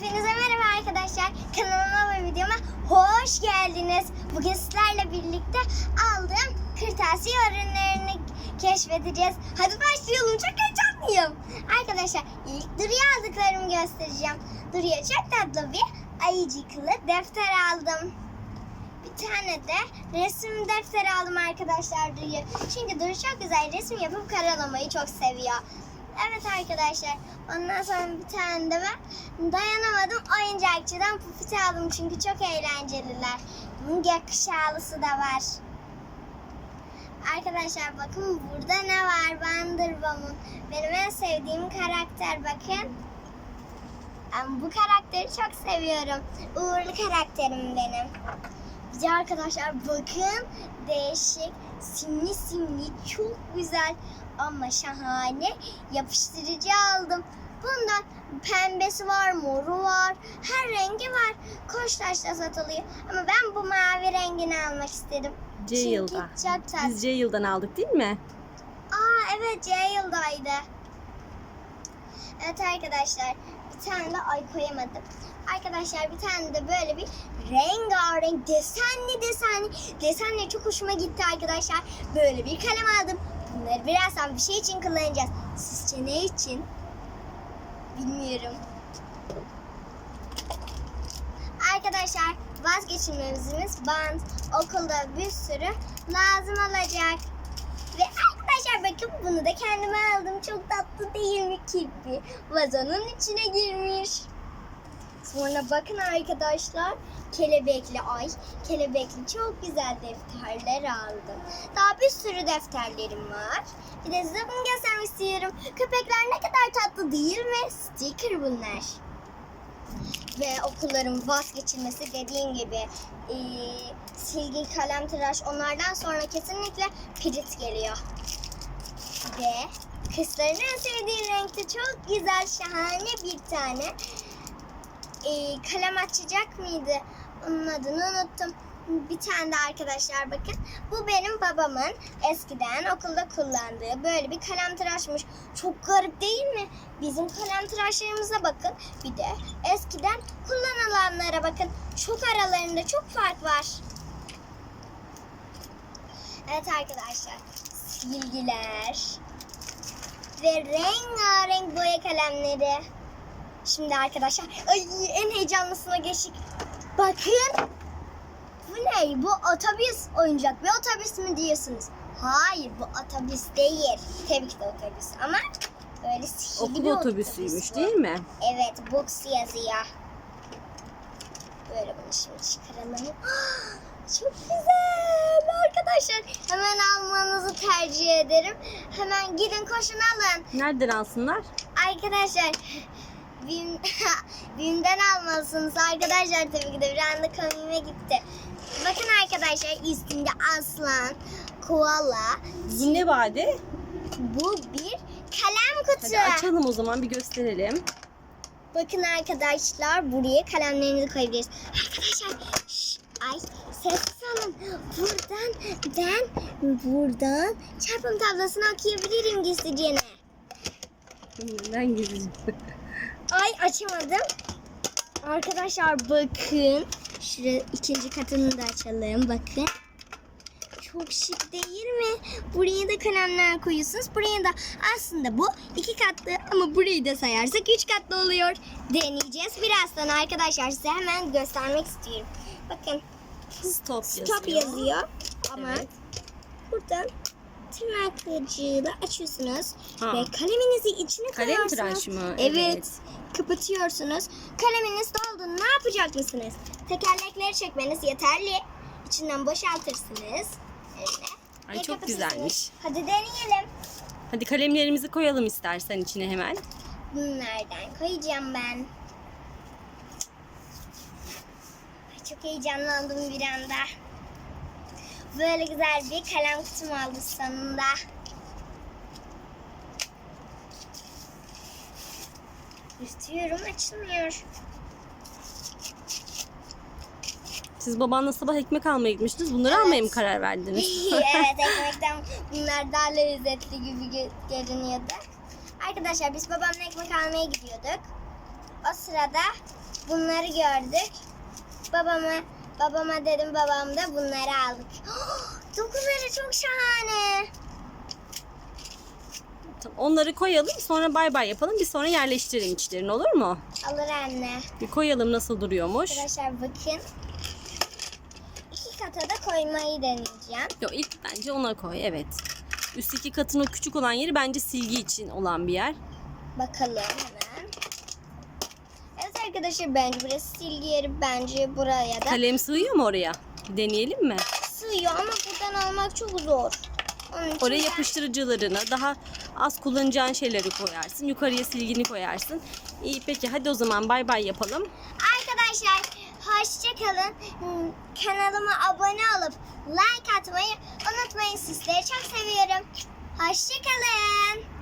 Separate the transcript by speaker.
Speaker 1: Hepinize merhaba arkadaşlar. Kanalıma ve videoma hoş geldiniz. Bugün sizlerle birlikte aldığım kırtasiye ürünlerini keşfedeceğiz. Hadi başlayalım. Çok heyecanlıyım. Arkadaşlar ilk Duru'ya aldıklarımı göstereceğim. Duru'ya çok tatlı bir ayıcıklı defter aldım. Bir tane de resim defteri aldım arkadaşlar Duru'ya. Çünkü Duru çok güzel resim yapıp karalamayı çok seviyor. Evet arkadaşlar. Ondan sonra bir tane de ben dayanamadım. Oyuncakçıdan pufiti aldım çünkü çok eğlenceliler. Bunun gökkuşağlısı da var. Arkadaşlar bakın burada ne var? Wonderbom'un. Benim en sevdiğim karakter bakın. Ben bu karakteri çok seviyorum. Uğurlu karakterim benim. Bir de arkadaşlar bakın değişik simli simli çok güzel ama şahane yapıştırıcı aldım. Bundan pembesi var, moru var, her rengi var. Koçtaş'ta satılıyor. Ama ben bu mavi rengini almak istedim.
Speaker 2: C
Speaker 1: Çünkü
Speaker 2: yılda.
Speaker 1: çok tatlı.
Speaker 2: Biz C yıldan aldık değil mi?
Speaker 1: Aa evet C yıldaydı. Evet arkadaşlar bir tane de ay koyamadım. Arkadaşlar bir tane de böyle bir rengarenk desenli desenli desenle çok hoşuma gitti arkadaşlar. Böyle bir kalem aldım. Bunları birazdan bir şey için kullanacağız. Sizce ne için? Bilmiyorum. Arkadaşlar vazgeçilmezimiz bant. Okulda bir sürü lazım olacak. Ve arkadaşlar bakın bunu da kendime aldım. Çok tatlı değil mi kirpi? Vazonun içine girmiş. Sonra bakın arkadaşlar kelebekli ay, kelebekli çok güzel defterler aldım. Daha bir sürü defterlerim var. Bir de size bunu göstermek istiyorum. Köpekler ne kadar tatlı değil mi? Sticker bunlar. Ve okulların vazgeçilmesi dediğim gibi eee, silgi, kalem, tıraş onlardan sonra kesinlikle pirit geliyor. Ve kızların en sevdiği renkte çok güzel şahane bir tane eee, kalem açacak mıydı? Onun adını unuttum. Bir tane de arkadaşlar bakın. Bu benim babamın eskiden okulda kullandığı böyle bir kalem tıraşmış. Çok garip değil mi? Bizim kalem tıraşlarımıza bakın. Bir de eskiden kullanılanlara bakın. Çok aralarında çok fark var. Evet arkadaşlar. Silgiler. Ve rengarenk boya kalemleri. Şimdi arkadaşlar ay, en heyecanlısına geçtik. Bakın. Bu ne? Bu otobüs oyuncak bir otobüs mü diyorsunuz? Hayır bu otobüs değil. Tabii ki de otobüs ama böyle sihirli
Speaker 2: Okul
Speaker 1: bir
Speaker 2: otobüsüymüş
Speaker 1: otobüs bu.
Speaker 2: değil mi?
Speaker 1: Evet box yazıyor. Böyle bunu şimdi çıkaralım. Çok güzel arkadaşlar. Hemen almanızı tercih ederim. Hemen gidin koşun alın.
Speaker 2: Nereden alsınlar?
Speaker 1: Arkadaşlar Bim, Bim'den almalısınız arkadaşlar tabii ki de bir anda komiğime gitti. Bakın arkadaşlar üstünde aslan, koala.
Speaker 2: Bu ne vade?
Speaker 1: Bu bir kalem kutu.
Speaker 2: Hadi açalım o zaman bir gösterelim.
Speaker 1: Bakın arkadaşlar buraya kalemlerinizi koyabiliriz. Arkadaşlar şş, ay sessiz olun. Buradan ben buradan çarpım tablosunu okuyabilirim gizlicene.
Speaker 2: Neden gizli?
Speaker 1: Ay açamadım. Arkadaşlar bakın. Şuraya ikinci katını da açalım. Bakın. Çok şık değil mi? Buraya da kalemler koyuyorsunuz. Buraya da aslında bu iki katlı ama burayı da sayarsak üç katlı oluyor. Deneyeceğiz birazdan arkadaşlar. Size hemen göstermek istiyorum. Bakın
Speaker 2: Stop,
Speaker 1: stop
Speaker 2: yazıyor.
Speaker 1: yazıyor. Ama
Speaker 2: Evet.
Speaker 1: buradan tırnaklıcıyla açıyorsunuz
Speaker 2: Ha.
Speaker 1: ve kaleminizi içine
Speaker 2: Kalem
Speaker 1: koyuyorsunuz.
Speaker 2: tıraş mı?
Speaker 1: Evet.
Speaker 2: Evet.
Speaker 1: Kapatıyorsunuz. Kaleminiz doldu. Ne yapacak mısınız? Tekerlekleri çekmeniz yeterli. İçinden boşaltırsınız. Öyle.
Speaker 2: Ay,
Speaker 1: Ve
Speaker 2: çok güzelmiş.
Speaker 1: Hadi deneyelim.
Speaker 2: Hadi kalemlerimizi koyalım istersen içine hemen.
Speaker 1: Bunlardan koyacağım ben. Ay, çok heyecanlandım bir anda. Böyle güzel bir kalem kutum oldu sonunda. İstiyorum açılmıyor.
Speaker 2: Siz babanla sabah ekmek almaya gitmiştiniz. Bunları
Speaker 1: Evet.
Speaker 2: almaya mı karar verdiniz?
Speaker 1: evet ekmekten bunlar daha lezzetli gibi gö- görünüyordu. Arkadaşlar biz babamla ekmek almaya gidiyorduk. O sırada bunları gördük. Babama babama dedim babam da bunları aldık. Dokuları çok şahane.
Speaker 2: Tamam, Onları koyalım sonra bay bay yapalım. Bir sonra yerleştirelim içlerini olur mu?
Speaker 1: Alır anne.
Speaker 2: Bir koyalım nasıl duruyormuş.
Speaker 1: Arkadaşlar bakın. İki kata da koymayı deneyeceğim.
Speaker 2: Yok ilk bence ona koy evet. Üst iki katın o küçük olan yeri bence silgi için olan bir yer.
Speaker 1: Bakalım arkadaşlar bence burası silgi yeri. Bence buraya da
Speaker 2: Kalem sığıyor mu oraya? Bir deneyelim mi?
Speaker 1: sığıyor ama buradan almak çok zor. Onun
Speaker 2: Oraya yapıştırıcılarını daha az kullanacağın şeyleri koyarsın. Yukarıya silgini koyarsın. İyi peki hadi o zaman bay bay yapalım.
Speaker 1: Arkadaşlar hoşçakalın. Hmm, Kanalıma abone olup like atmayı unutmayın. Sizleri çok seviyorum. Hoşçakalın.